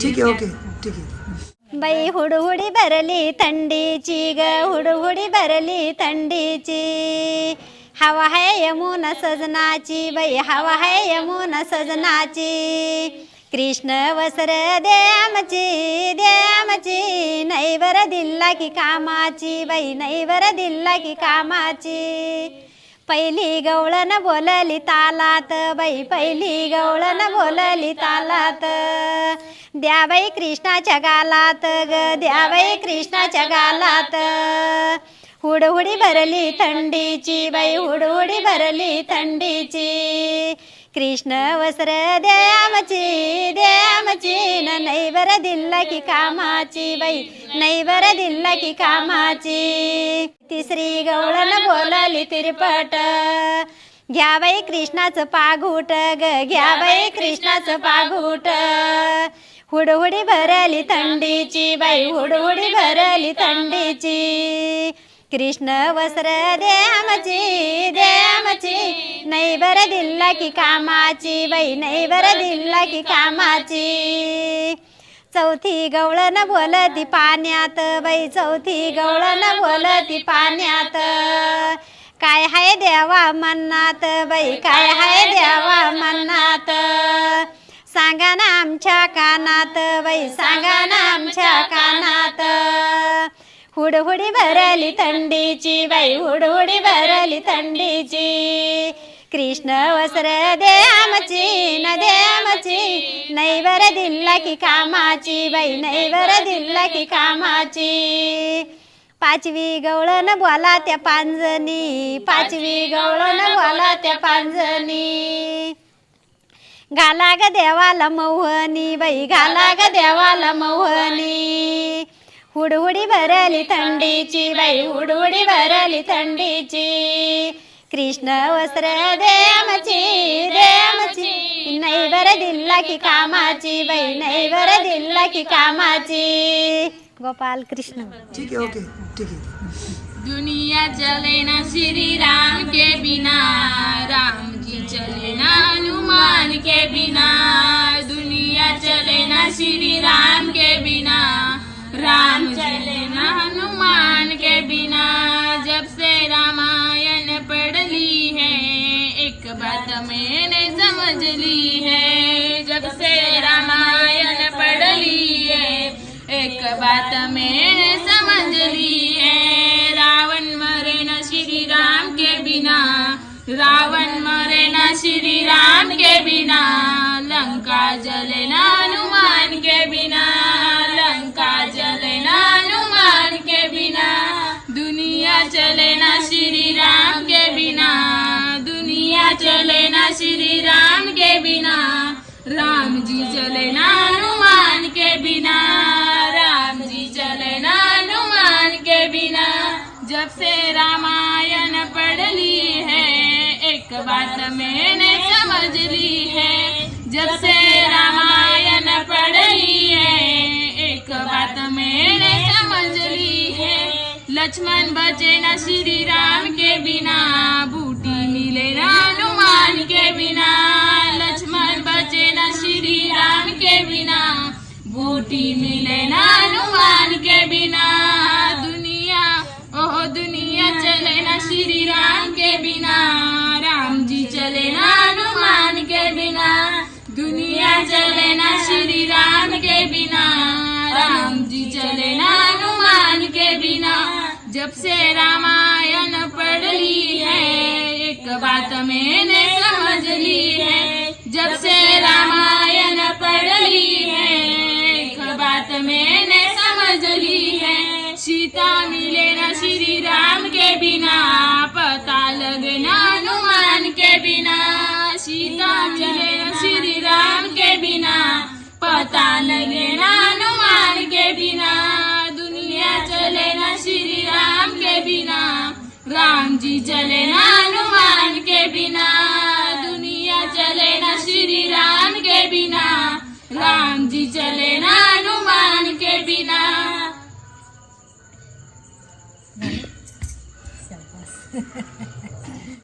ठीक आहे ओके ठीक आहे. बाई हुडहुडी भरली थंडीची ग हुडहुडी भरली थंडीची. हवा है यमुन सजनाची बाई हवा है यमुन सजनाची. कृष्ण वसर द्यामची द्यामची नाही बर दिल्ला की कामाची बाई नाही बर दिल्ला की कामाची. पहिली गवळण बोलली तालात बाई पहिली गवळण बोलली तालात. द्याबाई कृष्णाच्या गालात ग द्याबाई कृष्णाच्या गालात. हुडहुडी भरली थंडीची बाई हुडहुडी भरली थंडीची. कृष्ण वस्त्र द्यामची द्यामची न नाही बरं दिल्ला की कामाची बाई नाही बरं दिल्ला की कामाची. तिसरी गवळण बोलली तिरपट. घ्या बाई कृष्णाचं पाघूट ग घ्या बाई कृष्णाचं पाघूट. हुडहुडी भरली थंडीची बाई हुडहुडी भरली थंडीची. कृष्ण वस्त्र द्यामची द्यामची नाही बरं दिल्ला की कामाची बाई नाही बरं दिल्ला की कामाची. चौथी गवळण बोलती पाण्यात बाई चौथी गवळण बोलती पाण्यात. काय हाय देवा मन्नात बाई काय हाय देवा मन्नात सांगा ना आमच्या कानात बाई सांगा ना आमच्या कानात. हुडहुडी भरली थंडीची बाई हुडहुडी भरली थंडीची. कृष्ण वस्त्र दे आमची न दे आमची. नाही बरं दिल्ला की कामाची बाई नाही बरं दिल्ला की कामाची. पाचवी गवळण बोला त्या पांजणी पाचवी गवळण बोला त्या पांजणी घाला ग देवाला मौहनी बाई घाला ग देवाला मौहनी हुडहुडी भरली थंडीची बाई हुडहुडी भरली थंडीची. कृष्ण वस्त्र द्यामची द्यामची नाही बरं दिल्ला की कामाची बाई नाही बरं दिल्ला की कामाची. गोपाल कृष्ण. ठीक है ओके ठीक है दुनिया चले ना श्री राम के बिना राम जी चले ना हनुमान. समझली है जब से रामायण पढ़ ली है। एक बात मैंने समझ ली है रावण मरे न श्री राम के बिना। रावण मरे न श्री राम के बिना लंका जले न हनुमान के बिना। बिना। राम जी चले न हनुमान के बिना। राम जी चले न हनुमान के बिना। जब से रामायण पढ़ ली है, एक बात मैंने समझ ली है। जब से रामायण पढ़ ली है, एक बात मैंने समझ ली है। लक्ष्मण बचे न श्री राम के बिना, बूटी मिले न राम के बिना राम जी चले ना हनुमान के बिना जब से रामायण पढ़ ली है एक बात में स्थान लगे हनुमान के बिना दुनिया चले ना श्री राम के बिना राम जी चले ना हनुमान के बिना दुनिया चले ना श्री राम के बिना राम जी चले ना हनुमान के बिना।